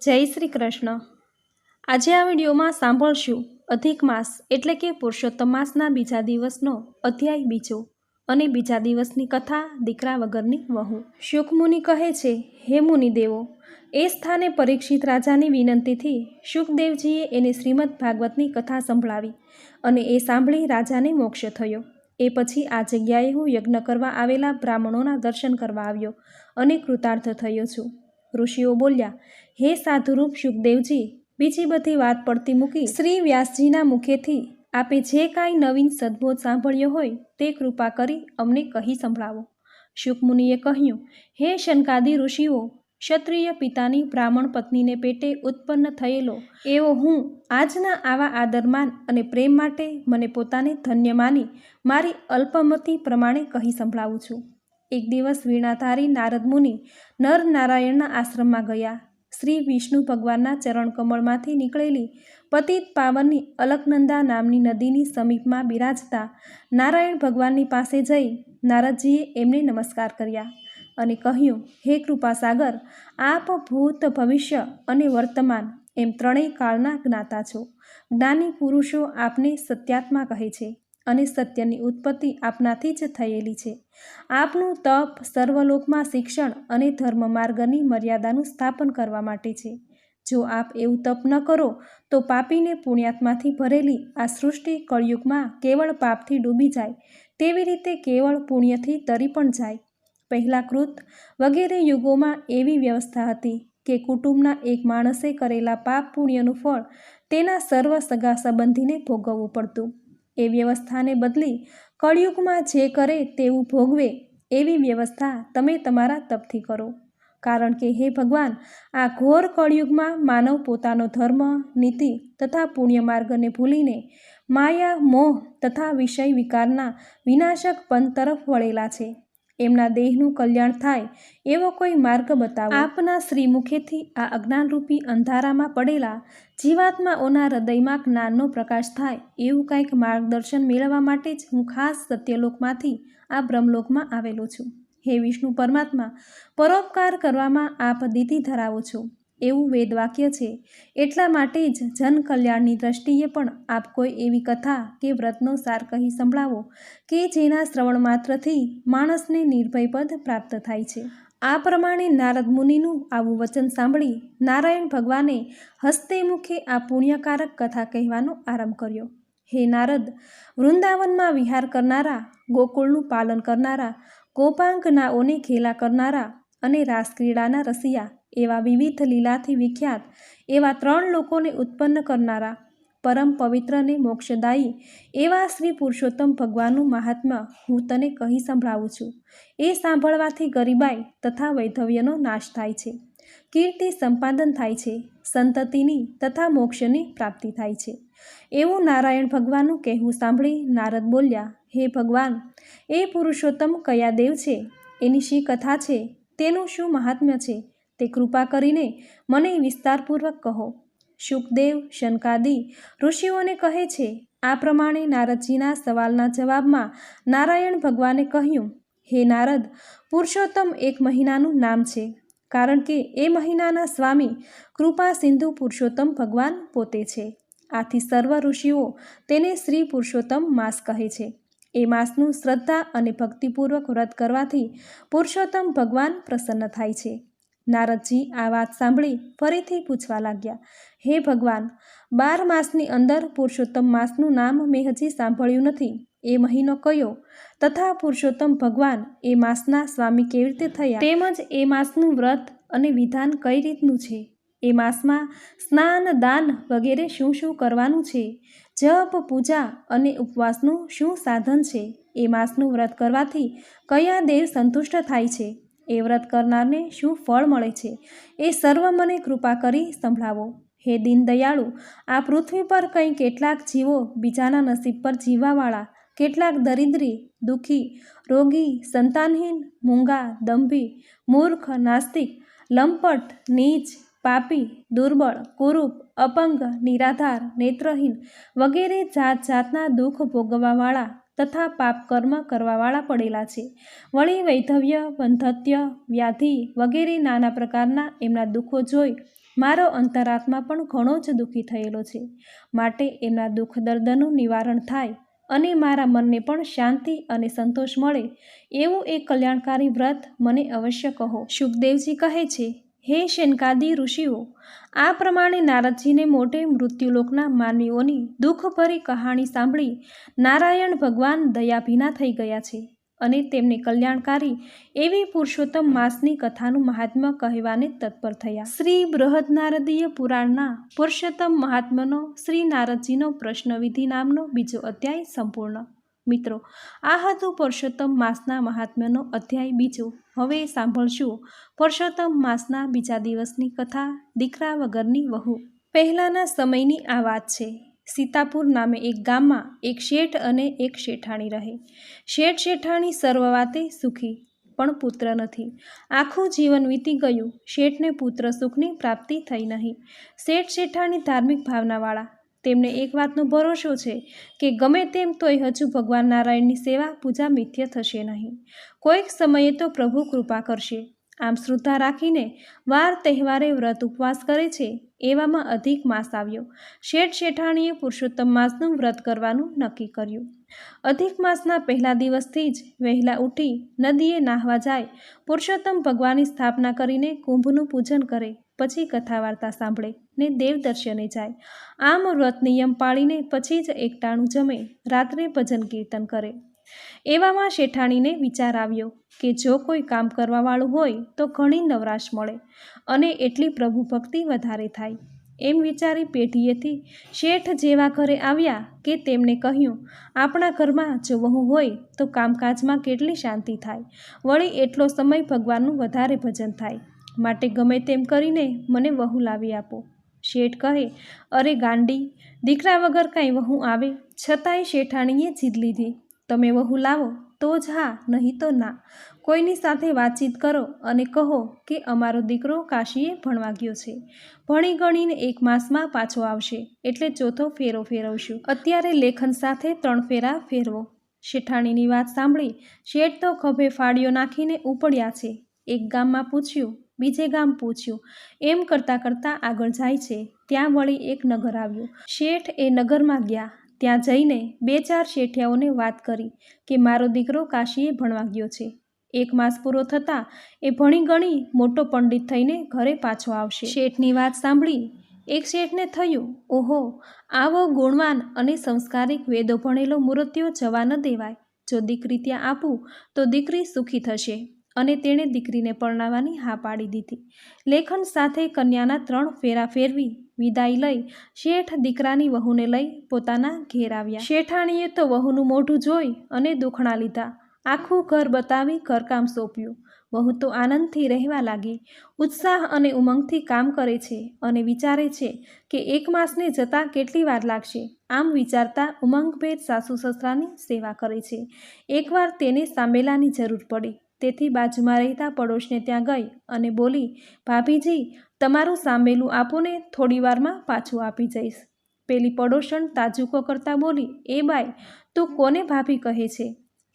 જય શ્રી કૃષ્ણ. આજે આ વિડીયોમાં સાંભળશું અધિક માસ એટલે કે પુરુષોત્તમ માસના બીજા દિવસનો અધ્યાય બીજો અને બીજા દિવસની કથા દીકરા વગરની વહુ. શુકમુનિ કહે છે, હે મુનિદેવો, એ સ્થાને પરીક્ષિત રાજાની વિનંતીથી શુકદેવજીએ એને શ્રીમદ ભાગવતની કથા સંભળાવી અને એ સાંભળી રાજાને મોક્ષ થયો. એ પછી આ જગ્યાએ હું યજ્ઞ કરવા આવેલા બ્રાહ્મણોના દર્શન કરવા આવ્યો અને કૃતાર્થ થયો છું. ઋષિઓ બોલ્યા, હે સાધુરૂપ શુકદેવજી બીજી બધી વાત પડતી મૂકી શ્રી વ્યાસજીના મુખેથી આપે જે કાંઈ નવીન સદબોધ સાંભળ્યો હોય તે કૃપા કરી અમને કહી સંભળાવો. શુકમુનિએ કહ્યું, હે શનકાદી ઋષિઓ, ક્ષત્રિય પિતાની બ્રાહ્મણ પત્નીને પેટે ઉત્પન્ન થયેલો એવો હું આજના આવા આદરમાન અને પ્રેમ માટે મને પોતાને ધન્ય માની મારી અલ્પમતી પ્રમાણે કહી સંભળાવું છું. એક દિવસ વીણાધારી નારદ મુનિ નર નારાયણના આશ્રમમાં ગયા. શ્રી વિષ્ણુ ભગવાનના ચરણકમળમાંથી નીકળેલી પતિત પાવનની અલકનંદા નામની નદીની સમીપમાં બિરાજતા નારાયણ ભગવાનની પાસે જઈ નારદજીએ એમને નમસ્કાર કર્યા અને કહ્યું, હે કૃપાસાગર, આપ ભૂત ભવિષ્ય અને વર્તમાન એમ ત્રણેય કાળના જ્ઞાતા છો. જ્ઞાની પુરુષો આપને સત્યાત્મા કહે છે. અને સત્યની ઉત્પત્તિ આપનાથી જ થયેલી છે. આપનું તપ સર્વલોકમાં શિક્ષણ અને ધર્મ માર્ગની મર્યાદાનું સ્થાપન કરવા માટે છે. જો આપ એવું તપ ન કરો, તો પાપીને પુણ્યાત્માથી ભરેલી આ સૃષ્ટિ કળયુગમાં કેવળ પાપથી ડૂબી જાય, તેવી રીતે કેવળ પુણ્યથી તરી પણ જાય. પહેલાં કૃત વગેરે યુગોમાં એવી વ્યવસ્થા હતી કે કુટુંબના એક માણસે કરેલા પાપ પુણ્યનું ફળ તેના સર્વ સગા સંબંધીને ભોગવવું પડતું. એ વ્યવસ્થાને બદલી કળિયુગમાં જે કરે તેવું ભોગવે એવી વ્યવસ્થા તમે તમારા તપથી કરો. કારણ કે હે ભગવાન, આ ઘોર કળિયુગમાં માનવ પોતાનો ધર્મ, નીતિ તથા પુણ્ય માર્ગને ભૂલીને માયા, મોહ તથા વિષય વિકારના વિનાશક પંથ તરફ વળેલા છે. એમના દેહનું કલ્યાણ થાય, એવો કોઈ માર્ગ બતાવો. આપના શ્રીમુખેથી આ અજ્ઞાનરૂપી અંધારામાં પડેલા જીવાત્માઓના હૃદયમાં જ્ઞાનનો પ્રકાશ થાય, એવું કંઈક માર્ગદર્શન મેળવવા માટે જ હું ખાસ સત્યલોકમાંથી આ બ્રહ્મલોકમાં આવેલો છું. હે વિષ્ણુ પરમાત્મા, પરોપકાર કરવામાં આપ દીધી ધરાવો છો. એવું વેદવાક્ય છે. એટલા માટે જ જનકલ્યાણની દ્રષ્ટિએ પણ આપ કોઈ એવી કથા કે વ્રતનો સાર કહી સંભળાવો કે જેના શ્રવણ માત્રથી માણસને નિર્ભયપદ પ્રાપ્ત થાય છે. આ પ્રમાણે નારદ મુનિનું આવું વચન સાંભળી નારાયણ ભગવાને હસ્તે મુખે આ પુણ્યકારક કથા કહેવાનો આરંભ કર્યો. હે નારદ, વૃંદાવનમાં વિહાર કરનારા, ગોકુળનું પાલન કરનારા ગોપાંગનાઓને ખેલા કરનારા અને રાસક્રીડાના રસિયા એવા વિવિધ લીલાથી વિખ્યાત એવા ત્રણ લોકોને ઉત્પન્ન કરનારા પરમ પવિત્ર અને મોક્ષદાયી એવા શ્રી પુરુષોત્તમ ભગવાનનું મહાત્મ્ય હું તને કહી સંભળાવું છું. એ સાંભળવાથી ગરીબાઈ તથા વૈધવ્યનો નાશ થાય છે. કીર્તિ સંપાદન થાય છે. સંતતિની તથા મોક્ષની પ્રાપ્તિ થાય છે. એવું નારાયણ ભગવાનનું કહેવું સાંભળી નારદ બોલ્યા, હે ભગવાન, એ પુરુષોત્તમ કયા દેવ છે? એની શી કથા છે? તેનું શું મહાત્મ્ય છે? તે કૃપા કરીને મને વિસ્તારપૂર્વક કહો. શુકદેવ શનકાદી ઋષિઓને કહે છે, આ પ્રમાણે નારદજીના સવાલના જવાબમાં નારાયણ ભગવાને કહ્યું, હે નારદ, પુરુષોત્તમ એક મહિનાનું નામ છે, કારણ કે એ મહિનાના સ્વામી કૃપા સિંધુ પુરુષોત્તમ ભગવાન પોતે છે. આથી સર્વ ઋષિઓ તેને શ્રી પુરુષોત્તમ માસ કહે છે. એ માસનું શ્રદ્ધા અને ભક્તિપૂર્વક વ્રત કરવાથી પુરુષોત્તમ ભગવાન પ્રસન્ન થાય છે. નારદજી આ વાત સાંભળી ફરીથી પૂછવા લાગ્યા, હે ભગવાન, બાર માસની અંદર પુરુષોત્તમ માસનું નામ મેં હજી સાંભળ્યું નથી. એ મહિનો કયો? તથા પુરુષોત્તમ ભગવાન એ માસના સ્વામી કેવી રીતે થયા? તેમજ એ માસનું વ્રત અને વિધાન કઈ રીતનું છે? એ માસમાં સ્નાન, દાન વગેરે શું શું કરવાનું છે? જપ, પૂજા અને ઉપવાસનું શું સાધન છે? એ માસનું વ્રત કરવાથી કયા દેવ સંતુષ્ટ થાય છે? એ વ્રત કરનારને શું ફળ મળે છે? એ સર્વ મને કૃપા કરી સંભળાવો. હે દીનદયાળુ, આ પૃથ્વી પર કંઈ કેટલાક જીવો બીજાના નસીબ પર જીવવાવાળા, કેટલાક દરિદ્રી, દુઃખી, રોગી, સંતાનહીન, મૂંગા, દંભી, મૂર્ખ, નાસ્તિક, લંપટ, નીચ, પાપી, દુર્બળ, કુરૂપ, અપંગ, નિરાધાર, નેત્રહીન વગેરે જાત જાતના દુઃખ ભોગવવાવાળા તથા પાપ કર્મ કરવાવાળા પડેલા છે. વળી વૈધવ્ય વંધત્ય વ્યાધિ વગેરે નાના પ્રકારના એમના દુઃખો જોઈ મારો અંતરાત્મા પણ ઘણો જ દુઃખી થયેલો છે. માટે એમના દુઃખ દર્દનું નિવારણ થાય અને મારા મનને પણ શાંતિ અને સંતોષ મળે એવું એક કલ્યાણકારી વ્રત મને અવશ્ય કહો. સુખદેવજી કહે છે હે શેનકાદી ઋષિઓ, આ પ્રમાણે નારદજીને મોઢે મૃત્યુલોકના માનવીઓની દુઃખભરી કહાણી સાંભળી નારાયણ ભગવાન દયાભીના થઈ ગયા છે અને તેમને કલ્યાણકારી એવી પુરુષોત્તમ માસની કથાનું મહાત્મ્ય કહેવાને તત્પર થયા. શ્રી બૃહદ નારદીય પુરાણના પુરુષોત્તમ મહાત્મ્યનો શ્રી નારદજીનો પ્રશ્નવિધિ નામનો બીજો અધ્યાય સંપૂર્ણ મિત્રો, આ હતું પુરુષોત્તમ માસના મહાત્મ્યનો અધ્યાય બીજો. હવે સાંભળશું પુરુષોત્તમ માસના બીજા દિવસની કથા દીકરા વગરની વહુ. પહેલાંના સમયની આ વાત છે. સીતાપુર નામે એક ગામમાં એક શેઠ અને એક શેઠાણી રહે. શેઠ શેઠાણી સર્વવાતે સુખી, પણ પુત્ર નથી. આખું જીવન વીતી ગયું. શેઠને પુત્ર સુખની પ્રાપ્તિ થઈ નહીં. શેઠ શેઠાણી ધાર્મિક ભાવનાવાળા તેમને એક વાતનો ભરોસો છે કે ગમે તેમ તોય હજુ ભગવાન નારાયણની સેવા, પૂજા, મિથ્ય થશે નહીં. કોઈક સમયે તો પ્રભુ કૃપા કરશે. આમ શ્રદ્ધા રાખીને વાર તહેવારે વ્રત ઉપવાસ કરે છે એવામાં અધિક માસ આવ્યો. શેઠ શેઠાણીએ પુરુષોત્તમ માસનું વ્રત કરવાનું નક્કી કર્યું. અધિક માસના પહેલા દિવસથી જ વહેલા ઉઠી નદીએ નાહવા જાય, પુરુષોત્તમ ભગવાનની સ્થાપના કરીને કુંભનું પૂજન કરે પછી કથા વાર્તા સાંભળે ને દેવદર્શને જાય. આમ વ્રત નિયમ પાળીને પછી જ એકટાણું જમે, રાત્રે ભજન કીર્તન કરે. એવામાં શેઠાણીને વિચાર આવ્યો કે જો કોઈ કામ કરવાવાળું હોય તો ઘણી નવરાશ મળે અને એટલી પ્રભુ ભક્તિ વધારે થાય. એમ વિચારી પેઢીએથી શેઠ જેવા ઘરે આવ્યા કે તેમને કહ્યું, આપણા ઘરમાં જો વહુ હોય તો કામકાજમાં કેટલી શાંતિ થાય. વળી એટલો સમય ભગવાનનું વધારે ભજન થાય. માટે ગમે તેમ કરીને મને વહુ લાવી આપો. શેઠ કહે, અરે ગાંડી, દીકરા વગર કાંઈ વહુ આવે? છતાંય શેઠાણીએ જીદ લીધી. તમે વહુ લાવો, તો જ હા, નહીં તો ના. કોઈની સાથે વાતચીત કરો અને કહો કે અમારો દીકરો કાશીએ ભણવા ગયો છે. ભણી ગણીને એક માસમાં પાછો આવશે, એટલે ચોથો ફેરો ફેરવશું. અત્યારે લેખન સાથે ત્રણ ફેરા ફેરવો. શેઠાણીની વાત સાંભળી શેઠ તો ખભે ફાળીઓ નાખીને ઉપડ્યા છે. એક ગામમાં પૂછ્યું બીજે ગામ પૂછ્યું, એમ કરતાં કરતાં આગળ જાય છે, ત્યાં વળી એક નગર આવ્યું. શેઠ એ નગરમાં ગયા. ત્યાં જઈને બે ચાર શેઠિયાઓને વાત કરી કે મારો દીકરો કાશીએ ભણવા ગયો છે. એક માસ પૂરો થતાં એ ભણી ગણી મોટો પંડિત થઈને ઘરે પાછો આવશે. શેઠની વાત સાંભળી એક શેઠને થયું, ઓહો, આવો ગુણવાન અને સંસ્કારિક વેદો ભણેલો મૂર્તિઓ જવા ન દેવાય. જો દીકરી ત્યાં આપું, તો દીકરી સુખી થશે. અને તેણે દીકરીને પરણાવવાની હા પાડી દીધી. લેખન સાથે કન્યાના ત્રણ ફેરા ફેરવી વિદાય લઈ શેઠ દીકરાની વહુને લઈ પોતાના ઘેર આવ્યા. શેઠાણીએ તો વહુનું મોઢું જોઈ અને દુખણા લીધા. આખું ઘર બતાવી ઘરકામ સોંપ્યું. વહુ તો આનંદથી રહેવા લાગી. ઉત્સાહ અને ઉમંગથી કામ કરે છે અને વિચારે છે કે એક માસને જતાં કેટલી વાર લાગશે. આમ વિચારતા ઉમંગભેર સાસુ સસરાની સેવા કરે છે. એકવાર તેને સાંભેલાની જરૂર પડી. તેથી બાજુમાં રહેતા પડોશને ત્યાં ગઈ અને બોલી, ભાભીજી, તમારું સાંભેલું આપો ને થોડી વારમાં પાછું આપી જઈશ. પેલી પડોશણ તાજુકો કરતાં બોલી, એ બાઈ, તું કોને ભાભી કહે છે?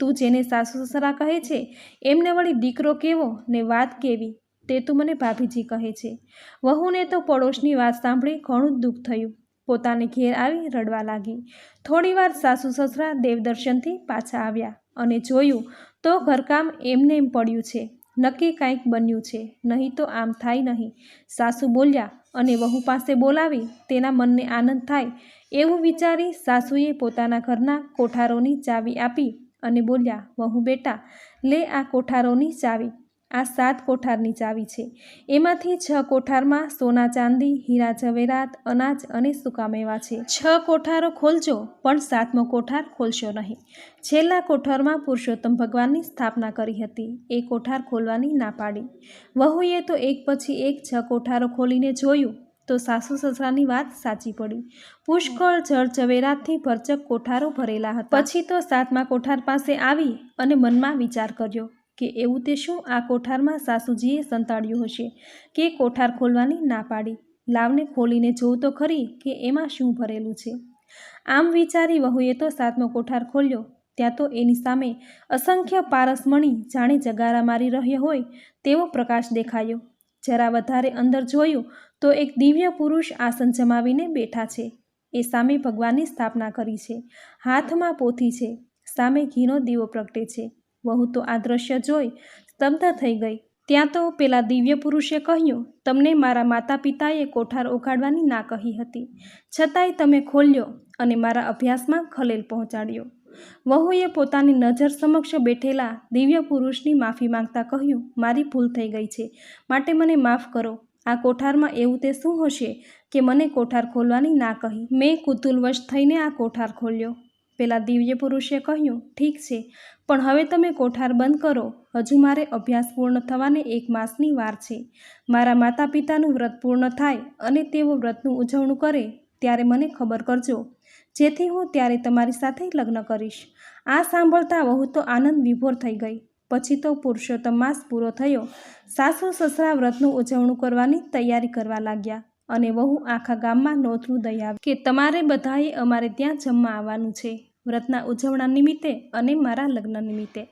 તું જેને સાસુ સસરા કહે છે, એમને વળી દીકરો કેવો ને વાત કેવી? તે તું મને ભાભીજી કહે છે. વહુને તો પડોશની વાત સાંભળી ઘણું દુઃખ થયું. પોતાને ઘેર આવી રડવા લાગી. થોડીવાર સાસુ સસરા દેવદર્શનથી પાછા આવ્યા અને જોયું તો ઘરકામ એમને એમ પડ્યું છે. નક્કી કાંઈક બન્યું છે. નહીં તો આમ થાય નહીં. સાસુ બોલ્યા, અને વહુ પાસે બોલાવી, તેના મનને આનંદ થાય. એવું વિચારી સાસુએ પોતાના ઘરના કોઠારોની ચાવી આપી અને બોલ્યા, વહુ બેટા, લે આ કોઠારોની ચાવી. આ સાત કોઠારની ચાવી છે. એમાંથી છ કોઠારમાં સોના ચાંદી, હીરા ઝવેરાત, અનાજ અને સુકામેવા છે. છ કોઠારો ખોલજો, પણ સાતમો કોઠાર ખોલશો નહીં. છેલ્લા કોઠારમાં પુરુષોત્તમ ભગવાનની સ્થાપના કરી હતી. એ કોઠાર ખોલવાની ના પાડી. વહુએ તો એક પછી એક છ કોઠારો ખોલીને જોયું, તો સાસુ સસરાની વાત સાચી પડી. પુષ્કળ જળ ઝવેરાતથી ભરચક કોઠારો ભરેલા હતા. પછી તો સાતમા કોઠાર પાસે આવી અને મનમાં વિચાર કર્યો કે એવું તે શું? આ કોઠારમાં સાસુજીએ સંતાડ્યું હશે કે કોઠાર ખોલવાની ના પાડી. લાવને ખોલીને જોઉં તો ખરી કે એમાં શું ભરેલું છે? આમ વિચારી વહુએ તો સાતમો કોઠાર ખોલ્યો. ત્યાં તો એની સામે અસંખ્ય પારસમણી જાણે જગારા મારી રહ્યો હોય તેવો પ્રકાશ દેખાયો. જરા વધારે અંદર જોયું તો એક દિવ્ય પુરુષ આસન જમાવીને બેઠા છે. એ સામે ભગવાનની સ્થાપના કરી છે. હાથમાં પોથી છે. સામે ઘીનો દીવો પ્રગટે છે. વહુ તો આ દ્રશ્ય જોઈ સ્તબ્ધ થઈ ગઈ. ત્યાં તો પેલા દિવ્ય પુરુષે કહ્યું, તમને મારા માતા પિતાએ કોઠાર ઉગાડવાની ના કહી હતી. છતાંય તમે ખોલ્યો અને મારા અભ્યાસમાં ખલેલ પહોંચાડ્યો. વહુએ પોતાની નજર સમક્ષ બેઠેલા દિવ્ય પુરુષની માફી માંગતા કહ્યું, મારી ભૂલ થઈ ગઈ છે. માટે મને માફ કરો. આ કોઠારમાં એવું તે શું હશે કે મને કોઠાર ખોલવાની ના કહી? મેં કુતુલવશ થઈને આ કોઠાર ખોલ્યો. પેલા દિવ્ય પુરુષે કહ્યું, ઠીક છે. પણ હવે તમે કોઠાર બંધ કરો. હજુ મારે અભ્યાસ પૂર્ણ થવાને એક માસની વાર છે. મારા માતા પિતાનું વ્રત પૂર્ણ થાય અને તેઓ વ્રતનું ઉજવણું કરે ત્યારે મને ખબર કરજો. જેથી હું ત્યારે તમારી સાથે લગ્ન કરીશ. આ સાંભળતા વહુ તો આનંદ વિભોર થઈ ગઈ. પછી તો પુરુષોત્તમ માસ પૂરો થયો. સાસુ સસરા વ્રતનું ઉજવણું કરવાની તૈયારી કરવા લાગ્યા અને વહુ આખા ગામમાં નોતરું આવી કે તમારે બધાએ અમારે ત્યાં જમવા આવવાનું છે. વ્રતના ઉજવણા નિમિત્તે અને મારા લગ્ન નિમિત્તે.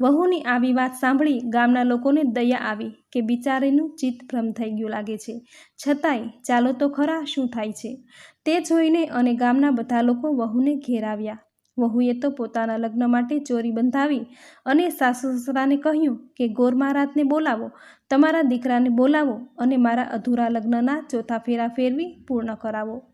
વહુની આવી વાત સાંભળી ગામના લોકોને દયા આવી કે બિચારીનું ચિત્ત ભ્રમ થઈ ગયું લાગે છે. છતાંય ચાલો તો ખરા શું થાય છે? તે જોઈને અને ગામના બધા લોકો વહુને ઘેરાવ્યા વહુએ તો પોતાના લગ્ન માટે ચોરી બંધાવી અને સાસુ સસરાને કહ્યું કે, ગોર મહારાજને બોલાવો, તમારા દીકરાને બોલાવો અને મારા અધૂરા લગ્નના ચોથા ફેરા ફેરવી પૂર્ણ કરાવો.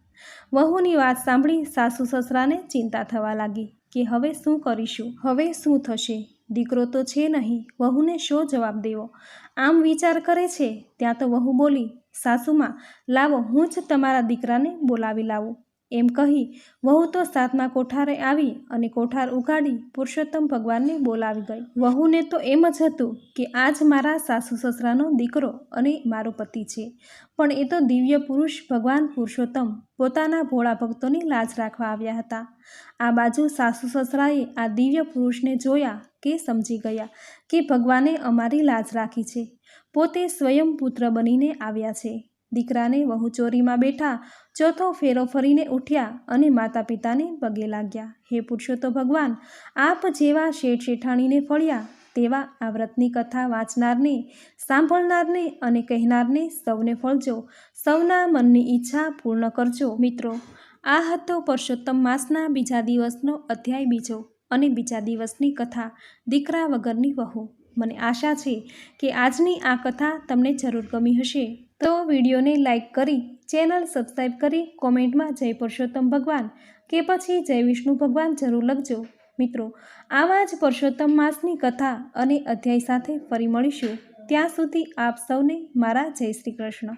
વહુની વાત સાંભળી સાસુ સસરાને ચિંતા થવા લાગી કે હવે શું કરીશું? હવે શું થશે? દીકરો તો છે નહીં, વહુને શો જવાબ દેવો? આમ વિચાર કરે છે? ત્યાં તો વહુ બોલી, સાસુમાં, લાવો, હું જ તમારા દીકરાને બોલાવી લાવું. એમ કહી વહુ તો સાતમા કોઠારે આવી અને કોઠાર ઉગાડી પુરુષોત્તમ ભગવાનને બોલાવી ગઈ. વહુને તો એમ જ હતું કે આજ મારા સાસુ સસરાનો દીકરો અને મારો પતિ છે. પણ એ તો દિવ્ય પુરુષ ભગવાન પુરુષોત્તમ પોતાના ભોળા ભક્તોની લાજ રાખવા આવ્યા હતા. આ બાજુ સાસુ સસરાએ આ દિવ્ય પુરુષને જોયા કે સમજી ગયા કે ભગવાને અમારી લાજ રાખી છે. પોતે સ્વયં પુત્ર બનીને આવ્યા છે. દીકરાને વહુચોરીમાં બેઠા ચોથો ફેરો ફરીને ઉઠ્યા અને માતા પિતાને પગે લાગ્યા. હે પુરુષોત્તમ ભગવાન, આપ જેવા શેઠ શેઠાણીને ફળ્યા તેવા આ વ્રતની કથા વાંચનારને, સાંભળનારને અને કહેનારને સૌને ફળજો. સૌના મનની ઈચ્છા પૂર્ણ કરજો. મિત્રો, આ હતો પુરુષોત્તમ માસના બીજા દિવસનો અધ્યાય બીજો અને બીજા દિવસની કથા દીકરા વગરની વહુ. મને આશા છે કે આજની આ કથા તમને જરૂર ગમી હશે. તો વિડીયોને લાઇક કરી, ચેનલ સબસ્ક્રાઈબ કરી કોમેન્ટમાં જય પુરુષોત્તમ ભગવાન કે પછી જય વિષ્ણુ ભગવાન જરૂર લખજો. મિત્રો, આવા જ પુરુષોત્તમ માસની કથા અને અધ્યાય સાથે ફરી મળીશું. ત્યાં સુધી આપ સૌને મારા જય શ્રી કૃષ્ણ.